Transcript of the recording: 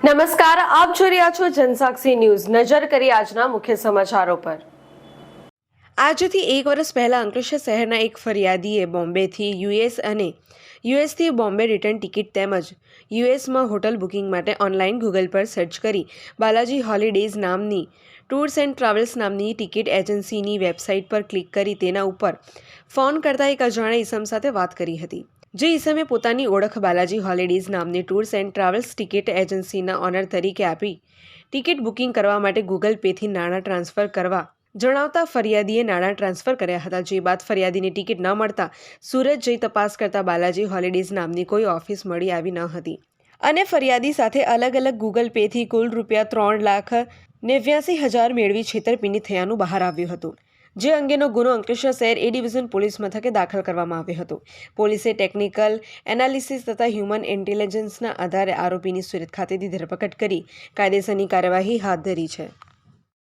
નમસ્કાર, આપ જોઈ રહ્યા છો જનસાક્ષી ન્યૂઝ. નજર કરી આજના મુખ્ય સમાચારો પર. આજથી એક વર્ષ પહેલા અંકલેશ્વર શહેરના એક ફરિયાદીએ બોમ્બેથી યુએસ અને યુએસથી બોમ્બે રિટર્ન ટિકિટ તેમજ યુએસમાં હોટલ બુકિંગ માટે ઓનલાઈન ગૂગલ પર સર્ચ કરી બાલાજી હોલિડેઝ નામની ટૂર્સ એન્ડ ટ્રાવેલ્સ નામની ટિકિટ એજન્સીની વેબસાઇટ પર ક્લિક કરી તેના ઉપર ફોન કરતા એક અજાણ્યા ઈસમ સાથે વાત કરી હતી. જે ઈસમે પોતાની ઓળખ બાલાજી હોલિડેઝ નામની ટૂર્સ એન્ડ ટ્રાવેલ્સ ટિકિટ એજન્સીના ઓનર તરીકે આપી. ટિકિટ બુકિંગ કરવા માટે ગૂગલ પેથી નાણાં ટ્રાન્સફર કરવા. જણાવતા ફરિયાદીએ નાણાં ટ્રાન્સફર કર્યા હતા, જે બાદ ફરિયાદીની ટિકિટ ન મળતા સુરત જઈ તપાસ કરતા બાલાજી હોલિડેઝ નામની કોઈ ઓફિસ મળી આવી ન હતી. અને ફરિયાદી સાથે અલગ અલગ ગૂગલ પેથી કુલ રૂપિયા ત્રણ લાખ નેવ્યાસી હજાર મેળવી છેતરપિંડી થયાનું બહાર આવ્યું હતું. જે અંગેનો ગુનો અંકલેશ્વર શહેર એ ડિવિઝન પોલીસ મથકે દાખલ કરવામાં આવ્યો હતો. પોલીસે ટેકનિકલ એનાલિસિસ તથા હ્યુમન ઇન્ટેલિજન્સના આધારે આરોપીની સુરત ખાતેથી ધરપકડ કરી કાયદેસરની કાર્યવાહી હાથ ધરી છે.